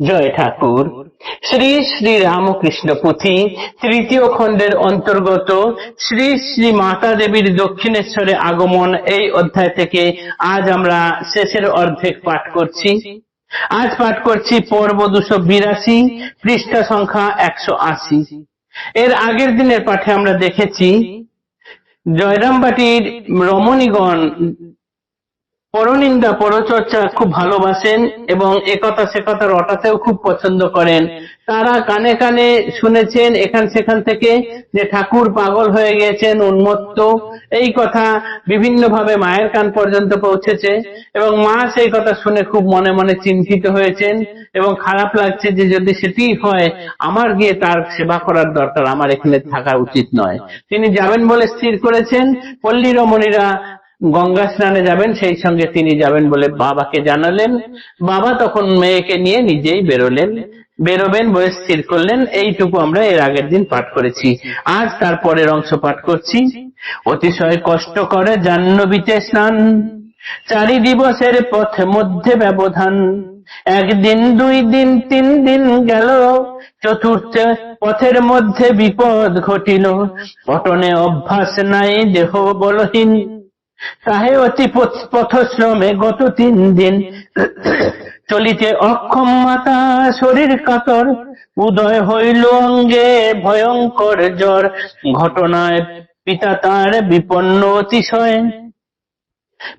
জয় ঠাকুর। শ্রী শ্রী রামকৃষ্ণ পুঁথি তৃতীয় খণ্ডের অন্তর্গত শ্রী শ্রী মাতা দেবীর দক্ষিণেশ্বরে আগমন এই অধ্যায় থেকে আজ আমরা শেষের অর্ধেক পাঠ করছি। আজ পাঠ করছি পর্ব দুশো বিরাশি, পৃষ্ঠা সংখ্যা একশো আশি। এর আগের দিনের পাঠে আমরা দেখেছি, জয়রামবাটির রমণীগণ পরনিন্দা পরচর্চা খুব ভালোবাসেন এবং একথা সেকথা রটাতেও খুব পছন্দ করেন। তারা কানে কানে শুনেছেন এখান সেখান থেকে যে ঠাকুর পাগল হয়ে গেছেন উন্মত্ত। এই কথা বিভিন্নভাবে মায়ের কান পর্যন্ত পৌঁছেছে এবং মা সেই কথা শুনে খুব মনে মনে চিন্তিত হয়েছেন এবং খারাপ লাগছে যে যদি সেটি হয়, আমার গিয়ে তার সেবা করার দরকার আমার এখানে থাকা উচিত নয়। তিনি যাবেন বলে স্থির করেছেন। পল্লী রমণীরা গঙ্গা স্নানে যাবেন, সেই সঙ্গে তিনি যাবেন বলে বাবাকে জানালেন। বাবা তখন মেয়েকে নিয়ে নিজেই বেরোলেন। বেরোবেন বলে স্থির করলেন, এইটুকু আমরা এর আগের দিন পাঠ করেছি। আজ তারপরের অংশ পাঠ করছি। অতিশয় কষ্ট করে জাহ্নবীতে স্নান। চারি দিবসের পথ মধ্যে ব্যবধান। একদিন, দুই দিন, তিন দিন গেল। চতুর্থ পথের মধ্যে বিপদ ঘটিল। পটনে অভ্যাস নাই, দেহ বলহীন। তাহে অতি পথ- পথশ্রমে গত তিন দিন চলিতে অক্ষম মাতা শরীর কাতর, উদয় হইল অঙ্গে ভয়ঙ্কর জ্বর। ঘটনায় পিতা তার বিপন্ন অতিশয়।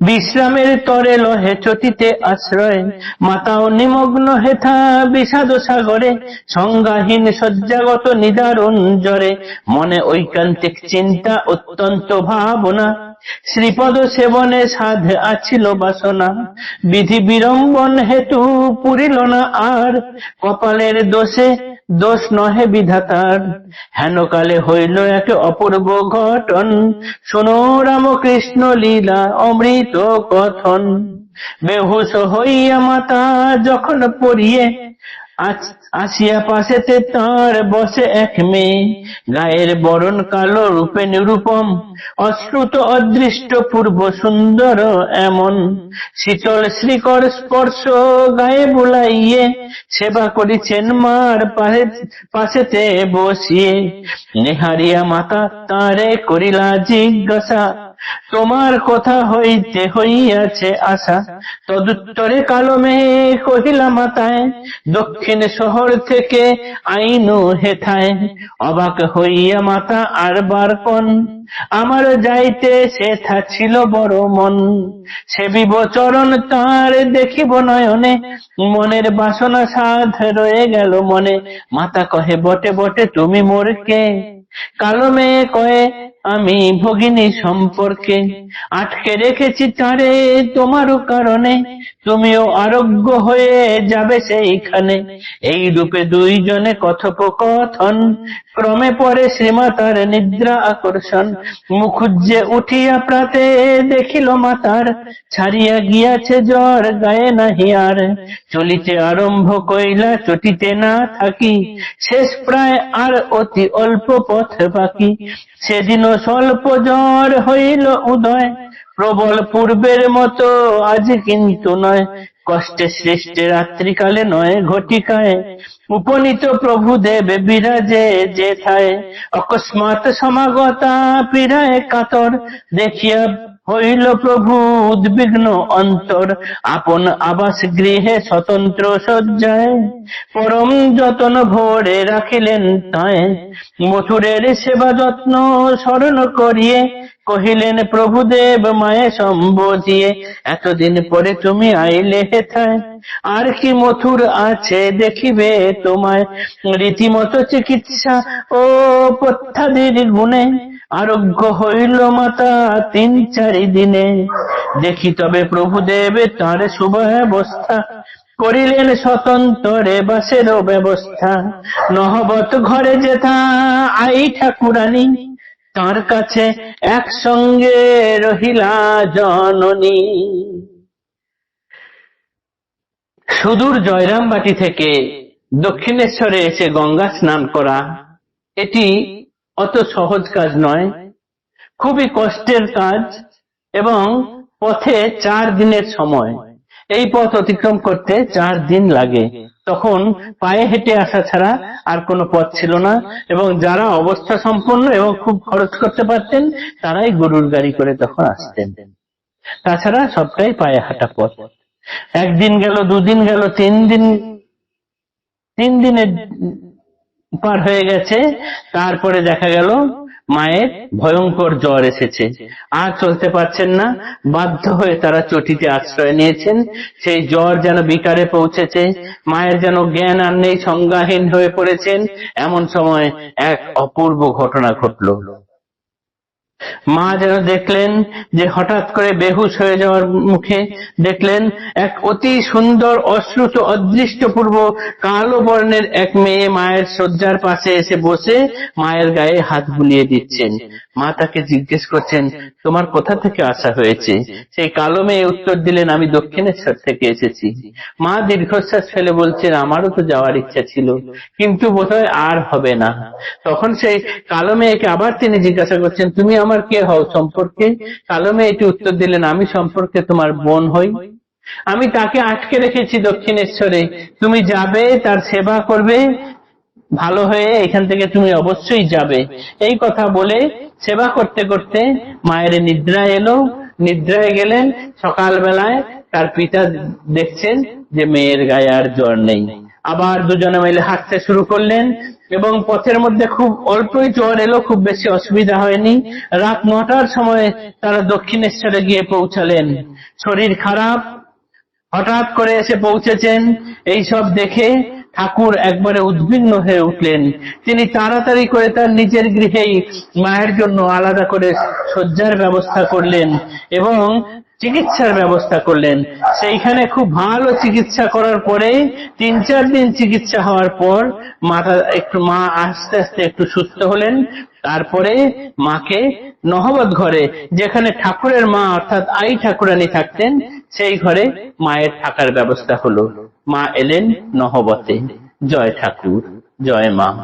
বিশ্রামের তরে লহে চটিতে আশ্রয়, মাতাও নিমগ্ন হেথা বিষাদ সাগরে, সংজ্ঞাহীন শয্যাগত নিদারুণ জ্বরে, মনে ঐকান্তিক চিন্তা অত্যন্ত ভাবনা, শ্রীপদ সেবনে সাধ আছিল বাসনা, বিধি বিড়ম্বন হেতু পুরিল না আর, কপালের দোষে দোষ নহে বিধাতার। হেন কালে হইল এক অপূর্ব ঘটন। শোনো রামকৃষ্ণ লীলা, অমৃত কথন। বেহুশ হইয়া মাতা যখন পড়িয়ে আস- আসিয়া পাশেতে তার বসে এক মেয়ে। গায়ের বরণ কালো, রূপে নিরূপম। অশ্রুত অদৃষ্ট পূর্ব সুন্দর এমন। শীতল শ্রীকর স্পর্শ গায়ে বুলাইয়ে সেবা করিছেন মার পাশেতে বসিয়ে। নেহারিয়া মাতা তারে করিলা জিজ্ঞাসা তোমার কথা হইতে হইয়াছে আশা। তদুত্তরে কালো মেয়ে কহিলা মাতায়, দক্ষিণ শহর থেকে আইনু হেথায়। অবাক হইয়া মাতা, আর বার কন আমার যাইতে সেথা ছিল বড় মন। সেবিব চরণ তার দেখিব নয়নে, মনের বাসনা সাধ রয়ে গেল মনে। মাতা কহে, বটে বটে, তুমি মোর কে? কালো মেয়ে কয়ে আমি ভগিনী সম্পর্কে আটকে রেখেছি তারে তোমারও কারণে। তুমিও আরোগ্য হয়ে যাবে সেইখানে। এই রূপে দুইজনে কথোপকথন, ক্রমে পরে শ্রীমাতার নিদ্রা আকর্ষণ। মুখুজ্জে উঠিয়া প্রাতে দেখিল মাতার, ছাড়িয়া গিয়াছে জ্বর, গায়ে নাহি আর। চলিতে আরম্ভ কইলা, চটিতে না থাকি, শেষ প্রায় আর অতি অল্প পথ বাকি। সেদিনও স্বল্প জ্বর হইল উদয়। প্রবল পূর্বের মতো আজ কিন্তু নয়। কষ্টে সৃষ্টে রাত্রিকালে নয় ঘটিকায়। উপনীত প্রভু দেবে বিরাজে যে থায় অকস্মাত সমাগতা পীড়ায় কাতর। দেখিয়া হইল প্রভু উদ্বিগ্ন অন্তর, আপন আবাস গৃহে স্বতন্ত্র সজ্জায়। পরম যতন ভরে রাখিলেন তায়, মথুরের সেবা যত্ন স্মরণ করিয়ে কহিলেন প্রভুদেব মায়ে সম্বোধিয়ে এতদিন পরে তুমি আইলে হেথায়। আর কি মথুর আছে দেখিবে তোমায়, রীতিমতো চিকিৎসা ও পথ্যাদির গুণে। আরোগ্য হইল মাতা তিন চারি দিনে। দেখি তবে প্রভুদেব তার শুভ অবস্থা করিলেন স্বতন্ত্রে বাসেরও ব্যবস্থা। নহবত ঘরে যেথা আই ঠাকুরানী, তার কাছে একসঙ্গে রহিলা জননী। সুদূর জয়রামবাটি থেকে দক্ষিণেশ্বরে এসে গঙ্গা স্নান করা, এটি অত সহজ কাজ নয়। খুবই কষ্টের কাজ এবং পথে চার দিনের সময়। এই পথ অতিক্রম করতে চার দিন লাগে। তখন পায়ে হেঁটে আসা ছাড়া আর কোনো পথ ছিল না এবং যারা অবস্থা সম্পন্ন এবং খুব খরচ করতে পারতেন, তারাই গরুর গাড়ি করে তখন আসতেন। তাছাড়া সবটাই পায়ে হাঁটা পথ। একদিন গেল, দুদিন গেল, তিন দিন, তিন দিনের পার হয়ে গেছে। তারপরে দেখা গেল, মায়ের ভয়ঙ্কর জ্বর এসেছে। আর চলতে পারছেন না। বাধ্য হয়ে তারা চটিতে আশ্রয় নিয়েছেন। সেই জ্বর যেন বিকারে পৌঁছেছে। মায়ের যেন জ্ঞান আর নেই, সংজ্ঞাহীন হয়ে পড়েছেন। এমন সময় এক অপূর্ব ঘটনা ঘটল। মা যেন দেখলেন যে হঠাৎ করে বেহুশ হয়ে যাওয়ার মুখে দেখলেন এক অতি সুন্দর, অশ্রুত, অদৃষ্টপূর্ব, কালো বর্ণের এক মেয়ে মায়ের শয্যার পাশে এসে বসে মায়ের গায়ে হাত বুলিয়ে দিচ্ছেন। মা তাকে জিজ্ঞেস করছেন, তোমার কোথা থেকে আসা হয়েছে? সেই কালো মেয়ে উত্তর দিলেন, আমি দক্ষিণেশ্বর থেকে এসেছি। মা দীর্ঘশ্বাস ফেলে বলছেন, আমারও তো যাওয়ার ইচ্ছা ছিল, কিন্তু বোধহয় আর হবে না। তখন সেই কালো মেয়েকে আবার তিনি জিজ্ঞাসা করছেন, তুমি আমার কে হও সম্পর্কে? কালো মেয়েটি উত্তর দিলেন, আমি সম্পর্কে তোমার বোন হই। আমি তাকে আটকে রেখেছি দক্ষিণেশ্বরে। তুমি যাবে, তার সেবা করবে। ভালো হয়ে এখান থেকে তুমি অবশ্যই যাবে। এই কথা বলে সেবা করতে করতে মায়ের নিদ্রা এলো। নিদ্রায় গেলেন। সকালবেলায় তার পিতা দেখছেন যে মেয়ের গায়ে আর জ্বর নেই। আবার দুজনে মিলে হাঁটতে শুরু করলেন এবং পথের মধ্যে খুব অল্পই জ্বর এলো, খুব বেশি অসুবিধা হয়নি। রাত নটার সময় তারা দক্ষিণেশ্বরে গিয়ে পৌঁছালেন। শরীর খারাপ। হঠাৎ করে এসে পৌঁছেছেন। এই সব দেখে ঠাকুর একবারে উদ্বিগ্ন হয়ে উঠলেন। তিনি তাড়াতাড়ি করে তার নিজের গৃহেই মায়ের জন্য আলাদা করে শয্যার ব্যবস্থা করলেন এবং চিকিৎসার ব্যবস্থা করলেন। সেইখানে খুব ভালো চিকিৎসা করার পরে তিন চার দিন চিকিৎসা হওয়ার পর মাথা একটু মা আস্তে আস্তে একটু সুস্থ হলেন। তারপরে মাকে নহবত ঘরে, যেখানে ঠাকুরের মা অর্থাৎ আই ঠাকুরানী থাকতেন, সেই ঘরে মায়ের থাকার ব্যবস্থা হলো। মা এলেন নহবতে। জয় ঠাকুর, জয় মা।